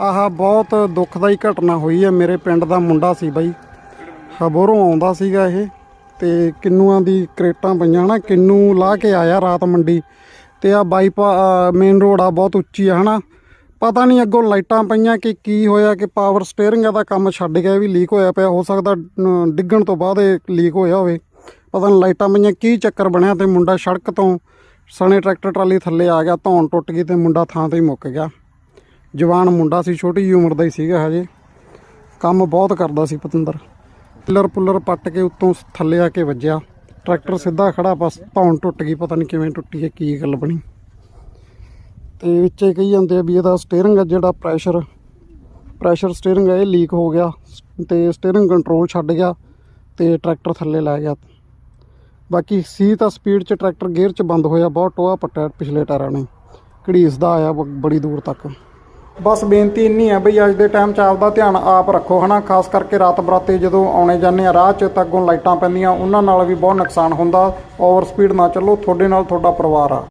ਆਹ ਬਹੁਤ ਦੁੱਖਦਾਈ ਘਟਨਾ ਹੋਈ ਹੈ। ਮੇਰੇ ਪਿੰਡ ਦਾ ਮੁੰਡਾ ਸੀ ਬਾਈ। ਹਬੋਰੋਂ ਆਉਂਦਾ ਸੀਗਾ ਇਹ ਤੇ ਕਿੰਨੂਆਂ ਦੀ ਕਰੇਟਾਂ ਪਈਆਂ ਨਾ ਕਿੰਨੂ ਲਾ ਕੇ ਆਇਆ ਰਾਤ ਮੰਡੀ ਤੇ ਆ ਬਾਈਪਾ ਮੇਨ ਰੋਡ ਆ ਬਹੁਤ ਉੱਚੀ ਆ ਹਨਾ। ਪਤਾ ਨਹੀਂ ਅੱਗੋਂ ਲਾਈਟਾਂ ਪਈਆਂ ਕਿ ਕੀ ਹੋਇਆ ਕਿ ਪਾਵਰ ਸਟੀਅਰਿੰਗ ਦਾ ਕੰਮ ਛੱਡ ਗਿਆ ਵੀ ਲੀਕ ਹੋਇਆ ਪਿਆ। ਹੋ ਸਕਦਾ ਡਿੱਗਣ ਤੋਂ ਬਾਅਦ ਇਹ ਲੀਕ ਹੋਇਆ ਹੋਵੇ। ਪਤਾ ਨਹੀਂ ਲਾਈਟਾਂ ਪਈਆਂ, ਕੀ ਚੱਕਰ ਬਣਿਆ ਤੇ ਮੁੰਡਾ ਸੜਕ ਤੋਂ ਸਣੇ ਟਰੈਕਟਰ ਟਰਾਲੀ ਥੱਲੇ ਆ ਗਿਆ, ਧੌਣ ਟੁੱਟ ਗਈ ਤੇ ਮੁੰਡਾ ਥਾਂ ਤੇ ਹੀ ਮੁੱਕ ਗਿਆ। ਜਵਾਨ ਮੁੰਡਾ ਸੀ, ਛੋਟੀ ਜਿਹੀ ਉਮਰ ਦਾ ਹੀ ਸੀਗਾ ਹਜੇ। ਕੰਮ ਬਹੁਤ ਕਰਦਾ ਸੀ ਪਤੰਦਰ। ਪਿੱਲਰ ਪੁੱਲਰ ਪੱਟ ਕੇ ਉੱਤੋਂ ਥੱਲੇ ਆ ਕੇ ਵੱਜਿਆ। ਟਰੈਕਟਰ ਸਿੱਧਾ ਖੜਾ, ਬਸ ਧੌਣ ਟੁੱਟ ਗਈ, ਪਤਾ ਨਹੀਂ ਕਿਵੇਂ ਟੁੱਟੀ ਹੈ, ਕੀ ਗੱਲ ਬਣੀ। ਤੇ ਵਿੱਚੇ ਕਹੀ ਜਾਂਦੇ ਆ ਵੀ ਇਹਦਾ ਸਟੀਅਰਿੰਗ ਆ ਜਿਹੜਾ ਪ੍ਰੈਸ਼ਰ ਪ੍ਰੈਸ਼ਰ ਸਟੀਅਰਿੰਗ ਹੈ ਇਹ ਲੀਕ ਹੋ ਗਿਆ। ਤੇ ਸਟੀਅਰਿੰਗ ਕੰਟਰੋਲ ਛੱਡ ਗਿਆ ਤੇ ਟਰੈਕਟਰ ਥੱਲੇ ਲੈ ਗਿਆ। ਬਾਕੀ ਸੀ ਤਾਂ ਸਪੀਡ 'ਚ ਟਰੈਕਟਰ ਗੇਅਰ 'ਚ ਬੰਦ ਹੋਇਆ, ਬਹੁਤ ਟੋਆ ਪੱਟਿਆ ਪਿਛਲੇ ਟਾਇਰਾਂ ਨੇ। ਘੜੀਸ ਦਾ ਆਇਆ ਬ- ਬੜੀ ਦੂਰ ਤੱਕ। ਬਸ ਬੇਨਤੀ ਇੰਨੀ ਹੈ ਬਈ ਅੱਜ ਦੇ ਟਾਈਮ 'ਚ ਆਪਦਾ ਧਿਆਨ ਆਪ ਰੱਖੋ, ਹਨਾ? ਖਾਸ ਕਰਕੇ ਰਾਤ ਬਰਾਤੇ ਜਦੋਂ ਆਉਣੇ ਜਾਂਦੇ ਆ, ਰਾਹ 'ਚ ਤਾਂ ਅੱਗੋਂ ਲਾਈਟਾਂ ਪੈਂਦੀਆਂ, ਉਹਨਾਂ ਨਾਲ ਵੀ ਬਹੁਤ ਨੁਕਸਾਨ ਹੁੰਦਾ। ਓਵਰ ਸਪੀਡ ਨਾ ਚੱਲੋ, ਤੁਹਾਡੇ ਨਾਲ ਤੁਹਾਡਾ ਪਰਿਵਾਰ ਆ।